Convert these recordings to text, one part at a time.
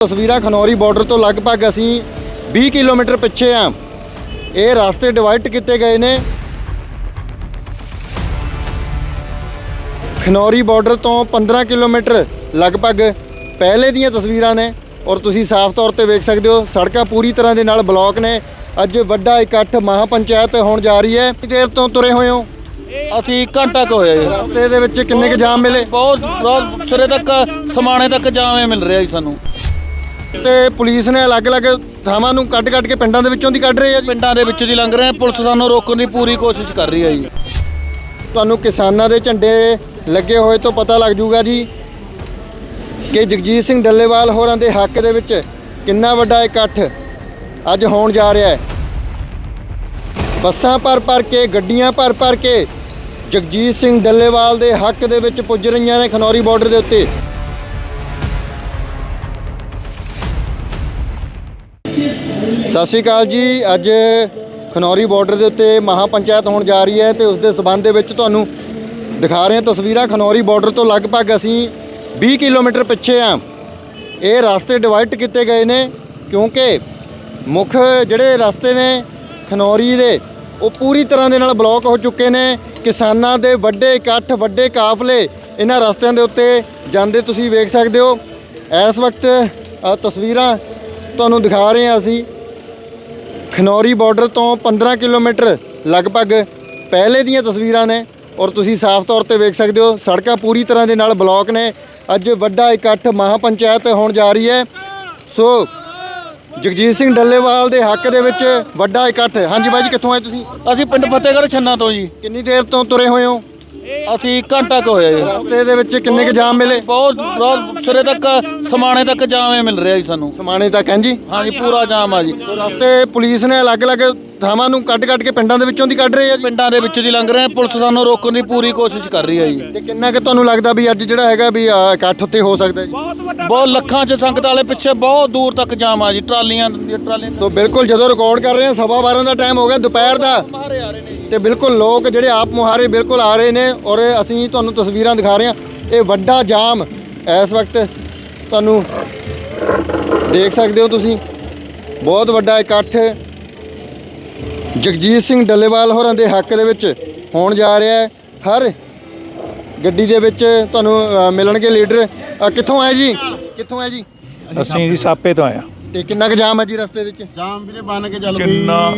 ਤਸਵੀਰਾਂ ਖਨੌਰੀ ਬਾਰਡਰ ਤੋਂ ਲਗਭਗ ਅਸੀਂ 20 ਕਿਲੋਮੀਟਰ ਪਿੱਛੇ ਆ। ਇਹ ਰਸਤੇ ਡਿਵਾਈਡ ਕੀਤੇ ਗਏ ਨੇ। ਖਨੌਰੀ ਬਾਰਡਰ ਤੋਂ 15 ਕਿਲੋਮੀਟਰ ਲਗਭਗ ਪਹਿਲੇ ਦੀਆਂ ਤਸਵੀਰਾਂ ਨੇ ਔਰ ਤੁਸੀਂ ਸਾਫ਼ ਤੌਰ ਤੇ ਵੇਖ ਸਕਦੇ ਹੋ ਸੜਕਾਂ ਪੂਰੀ ਤਰ੍ਹਾਂ ਦੇ ਨਾਲ ਬਲੌਕ ਨੇ। ਅੱਜ ਵੱਡਾ ਇਕੱਠ ਮਹਾਪੰਚਾਇਤ ਹੋਣ ਜਾ ਰਹੀ ਹੈ। ਦੇਰ ਤੋਂ ਤੁਰੇ ਹੋਏ ਹੋ? ਅਸੀਂ ਘੰਟਾ ਕੁ ਹੋਇਆ ਜੀ। ਰਸਤੇ ਦੇ ਵਿੱਚ ਕਿੰਨੇ ਕੁ ਜਾਮ ਮਿਲੇ? ਬਹੁਤ ਬਹੁਤ ਸਿਰੇ ਤੱਕ ਸਮਾਣੇ ਤੱਕ ਜਾਵੇਂ ਮਿਲ ਰਿਹਾ ਜੀ ਸਾਨੂੰ। ਤੇ ਪੁਲਿਸ ਨੇ ਅਲੱਗ-ਅਲੱਗ ਥਾਵਾਂ ਨੂੰ ਕੱਢ-ਕੱਢ ਕੇ ਪਿੰਡਾਂ ਦੇ ਵਿੱਚੋਂ ਦੀ ਕੱਢ ਰਹੇ ਆ ਜੀ? ਪਿੰਡਾਂ ਦੇ ਵਿੱਚ ਦੀ ਲੰਘ ਰਹੇ ਆ। ਪੁਲਿਸ ਸਾਨੂੰ ਰੋਕਣ ਦੀ ਪੂਰੀ ਕੋਸ਼ਿਸ਼ ਕਰ ਰਹੀ ਹੈ ਜੀ। ਤੁਹਾਨੂੰ ਕਿਸਾਨਾਂ ਦੇ ਝੰਡੇ ਲੱਗੇ ਹੋਏ ਤੋਂ ਪਤਾ ਲੱਗ ਜੂਗਾ ਜੀ ਕਿ ਜਗਜੀਤ ਸਿੰਘ ਡੱਲੇਵਾਲ ਹੋਰਾਂ ਦੇ ਹੱਕ ਦੇ ਵਿੱਚ ਕਿੰਨਾ ਵੱਡਾ ਇਕੱਠ ਅੱਜ ਹੋਣ ਜਾ ਰਿਹਾ ਹੈ। ਬੱਸਾਂ ਭਰ ਭਰ ਕੇ ਗੱਡੀਆਂ ਭਰ ਭਰ ਕੇ ਜਗਜੀਤ ਸਿੰਘ ਡੱਲੇਵਾਲ ਦੇ ਹੱਕ ਦੇ ਵਿੱਚ ਪੁੱਜ ਰਹੀਆਂ ਨੇ ਖਨੌਰੀ ਬਾਰਡਰ ਦੇ ਉੱਤੇ। ਸਤਿ ਸ਼੍ਰੀ ਅਕਾਲ ਜੀ। ਅੱਜ ਖਨੌਰੀ ਬਾਰਡਰ ਦੇ ਉੱਤੇ ਮਹਾਪੰਚਾਇਤ ਹੋਣ ਜਾ ਰਹੀ ਹੈ ਤੇ ਉਸ ਦੇ ਸਬੰਧ ਦੇ ਵਿੱਚ ਤੁਹਾਨੂੰ ਦਿਖਾ ਰਹੇ ਹਾਂ ਤਸਵੀਰਾਂ। ਖਨੌਰੀ ਬਾਰਡਰ ਤੋਂ ਲਗਭਗ ਅਸੀਂ 20 ਕਿਲੋਮੀਟਰ ਪਿੱਛੇ ਆ ਇਹ ਰਸਤੇ ਡਿਵਾਈਡ ਕੀਤੇ ਗਏ ਨੇ ਕਿਉਂਕਿ ਮੁੱਖ ਜਿਹੜੇ ਰਸਤੇ ਨੇ ਖਨੌਰੀ ਦੇ, ਉਹ ਪੂਰੀ ਤਰ੍ਹਾਂ ਦੇ ਨਾਲ ਬਲੌਕ ਹੋ ਚੁੱਕੇ ਨੇ। ਕਿਸਾਨਾਂ ਦੇ ਵੱਡੇ ਇਕੱਠ, ਵੱਡੇ ਕਾਫਲੇ ਇਹਨਾਂ ਰਸਤਿਆਂ ਦੇ ਉੱਤੇ ਜਾਂਦੇ ਤੁਸੀਂ ਵੇਖ ਸਕਦੇ ਹੋ। ਇਸ ਵਕਤ ਤਸਵੀਰਾਂ ਤੁਹਾਨੂੰ ਦਿਖਾ ਰਹੇ ਹਾਂ ਅਸੀਂ। ਖਨੌਰੀ ਬਾਰਡਰ ਤੋਂ 15 ਕਿਲੋਮੀਟਰ ਲਗਭਗ ਪਹਿਲੇ ਦੀਆਂ ਤਸਵੀਰਾਂ ਨੇ ਔਰ ਤੁਸੀਂ ਸਾਫ਼ ਤੌਰ ਤੇ ਵੇਖ ਸਕਦੇ ਹੋ ਸੜਕਾਂ ਪੂਰੀ ਤਰ੍ਹਾਂ ਦੇ ਨਾਲ ਬਲੌਕ ਨੇ। ਅੱਜ ਵੱਡਾ ਇਕੱਠ ਮਹਾਪੰਚਾਇਤ ਹੋਣ ਜਾ ਰਹੀ ਹੈ। ਸੋ ਜਗਜੀਤ ਸਿੰਘ ਡੱਲੇਵਾਲ ਦੇ ਹੱਕ ਦੇ ਵਿੱਚ ਵੱਡਾ ਇਕੱਠ। ਹਾਂਜੀ ਬਾਈ ਜੀ ਕਿੱਥੋਂ ਆਏ ਤੁਸੀਂ? ਅਸੀਂ ਪਿੰਡ ਫਤਿਹਗੜ੍ਹ ਛੰਨਾ ਤੋਂ ਜੀ। ਕਿੰਨੀ ਦੇਰ ਤੋਂ ਤੁਰੇ ਹੋਏ ਹੋ? ਅਸੀਂ ਘੰਟਾ ਕੁ ਹੋਇਆ ਜੀ। ਰਸਤੇ ਦੇ ਵਿੱਚ ਕਿੰਨੇ ਕੁ ਜਾਮ ਮਿਲੇ? ਬਹੁਤ ਬਹੁਤ ਸਿਰੇ ਤੱਕ ਸਮਾਣੇ ਤੱਕ ਜਾਵੇਂ ਮਿਲ ਰਿਹਾ ਜੀ ਸਾਨੂੰ। ਸਮਾਣੇ ਤੱਕ ਹਾਂਜੀ ਹਾਂਜੀ ਪੂਰਾ ਜਾਮ ਆ ਜੀ। ਰਸਤੇ ਪੁਲਿਸ ਨੇ ਅਲੱਗ-ਅਲੱਗ ਥਾਵਾਂ ਨੂੰ ਕੱਢ-ਕੱਢ ਕੇ ਪਿੰਡਾਂ ਦੇ ਵਿੱਚੋਂ ਦੀ ਕੱਢ ਰਹੇ ਆ ਜੀ? ਪਿੰਡਾਂ ਦੇ ਵਿੱਚ ਦੀ ਲੰਘ ਰਹੇ ਆ। ਪੁਲਿਸ ਸਾਨੂੰ ਰੋਕਣ ਦੀ ਪੂਰੀ ਕੋਸ਼ਿਸ਼ ਕਰ ਰਹੀ ਹੈ ਜੀ। ਤੇ ਕਿੰਨਾ ਕਿ ਤੁਹਾਨੂੰ ਲੱਗਦਾ ਵੀ ਅੱਜ ਜਿਹੜਾ ਹੈਗਾ ਵੀ ਅ, ਇਕੱਠ ਉੱਤੇ ਹੋ ਸਕਦਾ ਜੀ? ਬਹੁਤ ਲੱਖਾਂ ਚ ਸੰਗਤ ਵਾਲੇ ਪਿੱਛੇ ਬਹੁਤ ਦੂਰ ਤੱਕ ਜਾਮ ਆ ਜੀ ਟਰਾਲੀਆਂ ਦੀਆਂ ਟਰਾਲੀਆਂ ਸੋ ਬਿਲਕੁਲ ਜਦੋਂ ਰਿਕਾਰਡ ਕਰ ਰਹੇ ਹਾਂ ਸਵਾ 12 ਦਾ ਟਾਈਮ ਹੋ ਗਿਆ ਦੁਪਹਿਰ ਦਾ। ਮਾਰੇ ਆ ਰਹੇ ਨੇ ਜੀ। ਤੇ ਬਿਲਕੁਲ ਲੋਕ ਜਿਹੜੇ ਆਪ ਮੁਹਾਰੇ ਬਿਲਕੁਲ ਆ ਰਹੇ ਨੇ ਔਰ ਅਸੀਂ ਤੁਹਾਨੂੰ ਤਸਵੀਰਾਂ ਦਿਖਾ ਰਹੇ ਹਾਂ ਇਹ ਵੱਡਾ ਜਾਮ ਇਸ ਵਕਤ ਤੁਹਾਨੂੰ ਦੇਖ ਸਕਦੇ ਹੋ ਤੁਸੀਂ। ਬਹੁਤ ਵੱਡਾ ਇਕੱਠ ਜਗਜੀਤ ਸਿੰਘ ਡੱਲੇਵਾਲ ਹੋਰਾਂ ਦੇ ਹੱਕ ਦੇ ਵਿੱਚ ਹੋਣ ਜਾ ਰਿਹਾ ਹੈ। ਹਰ ਗੱਡੀ ਦੇ ਵਿੱਚ ਤੁਹਾਨੂੰ ਅ, ਮਿਲਣਗੇ ਲੀਡਰ। ਅ, ਕਿੱਥੋਂ ਆਏ ਜੀ? ਕਿੱਥੋਂ ਆਏ ਜੀ? ਅਸੀਂ ਜੀ ਸਾਪੇ ਤੋਂ ਆਇਆ ਤੇ ਕਿੰਨਾ ਕੁ ਜਾਮ ਹੈ ਜੀ ਰਸਤੇ ਵਿੱਚ? ਜਾਮ ਵੀਰੇ ਬਣ ਕੇ ਚੱਲ ਵੀ ਕਿੰਨਾ?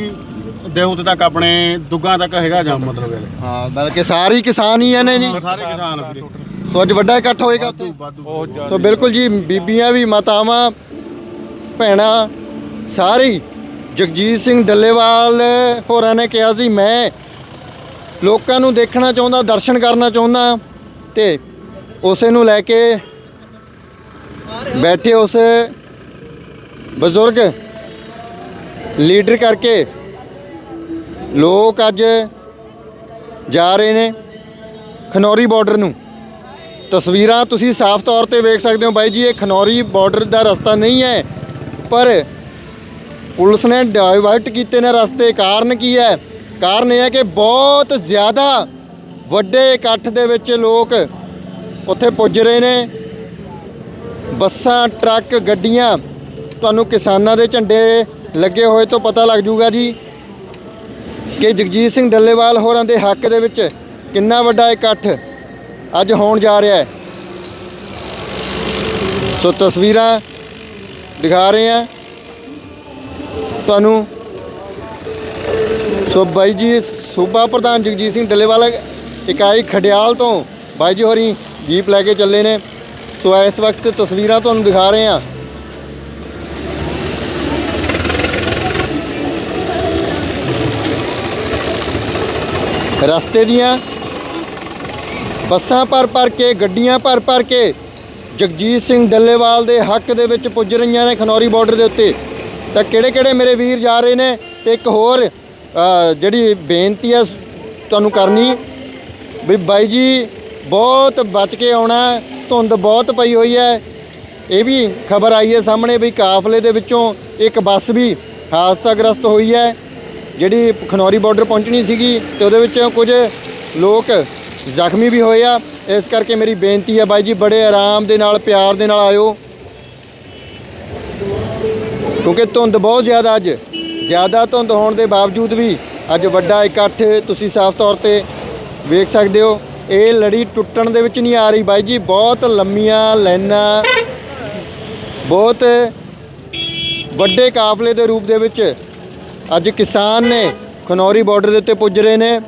ਦੇਹੂਤ ਤੱਕ ਆਪਣੇ ਦੁੱਗਾ ਤੱਕ ਹੈਗਾ ਜਾਮ ਮਤਲਬ ਇਹ। ਹਾਂ ਬਲਕਿ ਸਾਰੇ ਹੀ ਕਿਸਾਨ ਹੀ ਨੇ ਜੀ। ਸਾਰੇ ਕਿਸਾਨ ਵੀਰੇ। ਸੋ ਅੱਜ ਵੱਡਾ ਇਕੱਠ ਹੋਏਗਾ ਉੱਥੇ? ਵਾਧੂ। ਸੋ ਬਿਲਕੁਲ ਜੀ ਬੀਬੀਆਂ ਵੀ ਮਾਤਾਵਾਂ ਭੈਣਾਂ ਸਾਰੇ ਹੀ ਜਗਜੀਤ ਸਿੰਘ ਡੱਲੇਵਾਲ ਹੋਰਾਂ ਨੇ ਕਿਹਾ ਸੀ, ਮੈਂ ਲੋਕਾਂ ਨੂੰ ਦੇਖਣਾ ਚਾਹੁੰਦਾ, ਦਰਸ਼ਨ ਕਰਨਾ ਚਾਹੁੰਦਾ ਤੇ ਉਸੇ ਨੂੰ ਲੈ ਕੇ ਬੈਠੇ ਉਸ ਬਜ਼ੁਰਗ ਲੀਡਰ ਕਰਕੇ ਲੋਕ ਅੱਜ ਜਾ ਰਹੇ ਨੇ ਖਨੌਰੀ ਬਾਰਡਰ ਨੂੰ। ਤਸਵੀਰਾਂ ਤੁਸੀਂ ਸਾਫ਼ ਤੌਰ ਤੇ ਵੇਖ ਸਕਦੇ ਹੋ ਬਾਈ ਜੀ, ਇਹ ਖਨੌਰੀ ਬਾਰਡਰ ਦਾ ਰਸਤਾ ਨਹੀਂ ਹੈ, ਪਰ ਪੁਲਿਸ ਨੇ ਡਾਇਵਰਟ ਕੀਤੇ ਨੇ ਰਸਤੇ। ਕਾਰਨ ਕੀ ਹੈ? ਕਾਰਨ ਇਹ ਹੈ ਕਿ ਬਹੁਤ ਜ਼ਿਆਦਾ ਵੱਡੇ ਇਕੱਠ ਦੇ ਵਿੱਚ ਲੋਕ ਉੱਥੇ ਪੁੱਜ ਰਹੇ ਨੇ। ਬੱਸਾਂ, ਟਰੱਕ, ਗੱਡੀਆਂ ਤੁਹਾਨੂੰ ਕਿਸਾਨਾਂ ਦੇ ਝੰਡੇ ਲੱਗੇ ਹੋਏ ਤੋਂ ਪਤਾ ਲੱਗ ਜੂਗਾ ਜੀ ਕਿ ਜਗਜੀਤ ਸਿੰਘ ਡੱਲੇਵਾਲ ਹੋਰਾਂ ਦੇ ਹੱਕ ਦੇ ਵਿੱਚ ਕਿੰਨਾ ਵੱਡਾ ਇਕੱਠ ਅੱਜ ਹੋਣ ਜਾ ਰਿਹਾ ਹੈ। ਸੋ ਤਸਵੀਰਾਂ ਦਿਖਾ ਰਹੇ ਹਾਂ। ਤੁਹਾਨੂੰ। ਸੋ ਬਾਈ ਜੀ, ਸੂਬਾ ਪ੍ਰਧਾਨ ਜਗਜੀਤ ਸਿੰਘ ਡੱਲੇਵਾਲ ਇਕਾਈ ਖਡਿਆਲ ਤੋਂ ਬਾਈ ਜੀ ਹੋਰੀ ਜੀਪ ਲੈ ਕੇ ਚੱਲੇ ਨੇ। ਸੋ ਇਸ ਵਕਤ ਤਸਵੀਰਾਂ ਤੁਹਾਨੂੰ ਦਿਖਾ ਰਹੇ ਹਾਂ। ਰਸਤੇ ਦੀਆਂ ਬੱਸਾਂ ਭਰ ਭਰ ਕੇ, ਗੱਡੀਆਂ ਭਰ ਭਰ ਕੇ ਜਗਜੀਤ ਸਿੰਘ ਡੱਲੇਵਾਲ ਦੇ ਹੱਕ ਦੇ ਵਿੱਚ ਪੁੱਜ ਰਹੀਆਂ ਨੇ ਖਨੌਰੀ ਬਾਰਡਰ ਦੇ ਉੱਤੇ। ਤਾਂ ਕਿਹੜੇ ਕਿਹੜੇ ਮੇਰੇ ਵੀਰ ਜਾ ਰਹੇ ਨੇ ਤੇ ਇੱਕ ਹੋਰ ਜਿਹੜੀ ਬੇਨਤੀ ਹੈ ਤੁਹਾਨੂੰ ਕਰਨੀ, ਵੀ ਬਾਈ ਜੀ ਬਹੁਤ ਬਚ ਕੇ ਆਉਣਾ, ਧੁੰਦ ਬਹੁਤ ਪਈ ਹੋਈ ਹੈ। ਇਹ ਵੀ ਖਬਰ ਆਈ ਹੈ ਸਾਹਮਣੇ ਵੀ ਕਾਫਲੇ ਦੇ ਵਿੱਚੋਂ ਇੱਕ ਬੱਸ ਵੀ ਹਾਦਸਾਗ੍ਰਸਤ ਹੋਈ ਹੈ, ਜਿਹੜੀ ਖਨੌਰੀ ਬਾਰਡਰ ਪਹੁੰਚਣੀ ਸੀਗੀ ਤੇ ਉਹਦੇ ਵਿੱਚ ਕੁਝ ਲੋਕ ਜ਼ਖਮੀ ਵੀ ਹੋਏ ਆ। ਇਸ ਕਰਕੇ ਮੇਰੀ ਬੇਨਤੀ ਹੈ ਬਾਈ ਜੀ, ਬੜੇ ਆਰਾਮ ਦੇ ਨਾਲ, ਪਿਆਰ ਦੇ ਨਾਲ ਆਇਓ। ਕਿਉਂਕਿ ਧੁੰਦ ਬਹੁਤ ਜ਼ਿਆਦਾ ਅੱਜ। ਜ਼ਿਆਦਾ ਧੁੰਦ ਹੋਣ ਦੇ ਬਾਵਜੂਦ ਵੀ ਅੱਜ ਵੱਡਾ ਇਕੱਠ ਤੁਸੀਂ ਸਾਫ਼ ਤੌਰ ਤੇ ਵੇਖ ਸਕਦੇ ਹੋ। ਇਹ ਲੜੀ ਟੁੱਟਣ ਦੇ ਵਿੱਚ ਨਹੀਂ ਆ ਰਹੀ ਬਾਈ ਜੀ, ਬਹੁਤ ਲੰਮੀਆਂ ਲਾਈਨਾਂ, ਬਹੁਤ ਵੱਡੇ ਕਾਫਲੇ ਦੇ ਰੂਪ ਦੇ ਵਿੱਚ ਅੱਜ ਕਿਸਾਨ ਨੇ ਖਨੌਰੀ ਬਾਰਡਰ ਦੇ ਉੱਤੇ ਪੁੱਜ ਰਹੇ ਨੇ।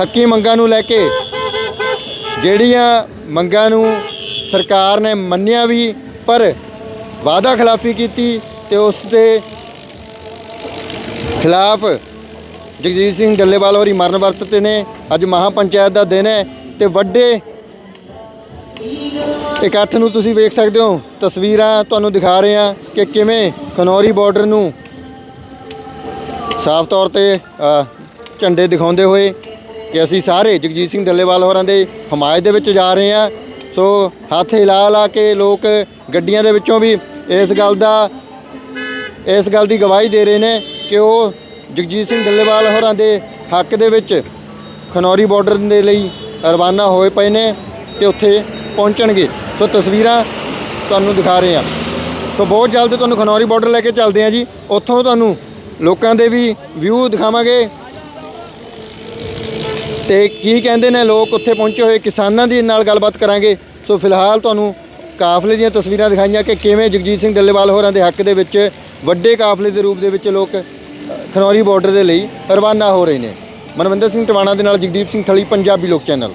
ਹੱਕੀ ਮੰਗਾਂ ਨੂੰ ਲੈ ਕੇ ਜਿਹੜੀਆਂ ਮੰਗਾਂ ਨੂੰ ਸਰਕਾਰ ਨੇ ਮੰਨਿਆ ਵੀ, ਪਰ ਵਾਅਦਾ ਖਿਲਾਫੀ ਕੀਤੀ ਤੇ ਉਸ ਦੇ ਖਿਲਾਫ ਜਗਜੀਤ ਸਿੰਘ ਡੱਲੇਵਾਲ ਹੋਰੀ ਮਰਨ ਵਰਤ ਤੇ ਨੇ। ਅੱਜ ਮਹਾ ਪੰਚਾਇਤ ਦਾ ਦਿਨ ਹੈ ਤੇ ਵੱਡੇ ਇਕੱਠ ਨੂੰ ਤੁਸੀਂ ਵੇਖ ਸਕਦੇ ਹੋ। ਤਸਵੀਰਾਂ ਤੁਹਾਨੂੰ ਦਿਖਾ ਰਹੇ ਹਾਂ ਕਿ ਕਿਵੇਂ ਖਨੌਰੀ ਬਾਰਡਰ ਨੂੰ ਸਾਫ਼ ਤੌਰ ਤੇ ਝੰਡੇ ਦਿਖਾਉਂਦੇ ਹੋਏ ਕਿ ਅਸੀਂ ਸਾਰੇ ਜਗਜੀਤ ਸਿੰਘ ਡੱਲੇਵਾਲ ਹੋਰਾਂ ਦੇ ਹਮਾਇਤ ਦੇ ਵਿੱਚ ਜਾ ਰਹੇ ਹਾਂ। ਸੋ ਹੱਥ ਹਿਲਾ ਲਾ ਕੇ ਲੋਕ ਗੱਡੀਆਂ ਦੇ ਵਿੱਚੋਂ ਵੀ ਇਸ ਗੱਲ ਦਾ, ਇਸ ਗੱਲ ਦੀ ਗਵਾਹੀ ਦੇ ਰਹੇ ਨੇ ਕਿ ਉਹ ਜਗਜੀਤ ਸਿੰਘ ਡੱਲੇਵਾਲ ਹੋਰਾਂ ਦੇ ਹੱਕ ਦੇ ਵਿੱਚ ਖਨੌਰੀ ਬਾਰਡਰ ਦੇ ਲਈ ਰਵਾਨਾ ਹੋਏ ਪਏ ਨੇ ਤੇ ਉੱਥੇ ਪਹੁੰਚਣਗੇ। ਸੋ ਤਸਵੀਰਾਂ ਤੁਹਾਨੂੰ ਦਿਖਾ ਰਹੇ ਹਾਂ। ਸੋ ਬਹੁਤ ਜਲਦ ਤੁਹਾਨੂੰ ਖਨੌਰੀ ਬਾਰਡਰ ਲੈ ਕੇ ਚੱਲਦੇ ਹਾਂ ਜੀ। ਉੱਥੋਂ ਤੁਹਾਨੂੰ ਲੋਕਾਂ ਦੇ ਵੀ ਵਿਊ ਦਿਖਾਵਾਂਗੇ। ਤੇ ਕੀ ਕਹਿੰਦੇ ਨੇ ਲੋਕ ਉੱਥੇ ਪਹੁੰਚੇ ਹੋਏ ਕਿਸਾਨਾਂ ਦੀ ਨਾਲ ਗੱਲਬਾਤ ਕਰਾਂਗੇ। ਸੋ ਫਿਲਹਾਲ ਤੁਹਾਨੂੰ ਕਾਫਲੇ ਦੀਆਂ ਤਸਵੀਰਾਂ ਦਿਖਾਈਆਂ ਕਿ ਕਿਵੇਂ ਜਗਜੀਤ ਸਿੰਘ ਡੱਲੇਵਾਲ ਹੋਰਾਂ ਦੇ ਹੱਕ ਦੇ ਵਿੱਚ ਵੱਡੇ ਕਾਫਲੇ ਦੇ ਰੂਪ ਦੇ ਵਿੱਚ ਲੋਕ ਖਨੌਰੀ ਬਾਰਡਰ ਦੇ ਲਈ ਰਵਾਨਾ ਹੋ ਰਹੇ ਨੇ। ਮਨਵਿੰਦਰ ਸਿੰਘ ਟਵਾਣਾ ਦੇ ਨਾਲ ਜਗਦੀਪ ਸਿੰਘ ਥਲੀ, ਪੰਜਾਬੀ ਲੋਕ ਚੈਨਲ।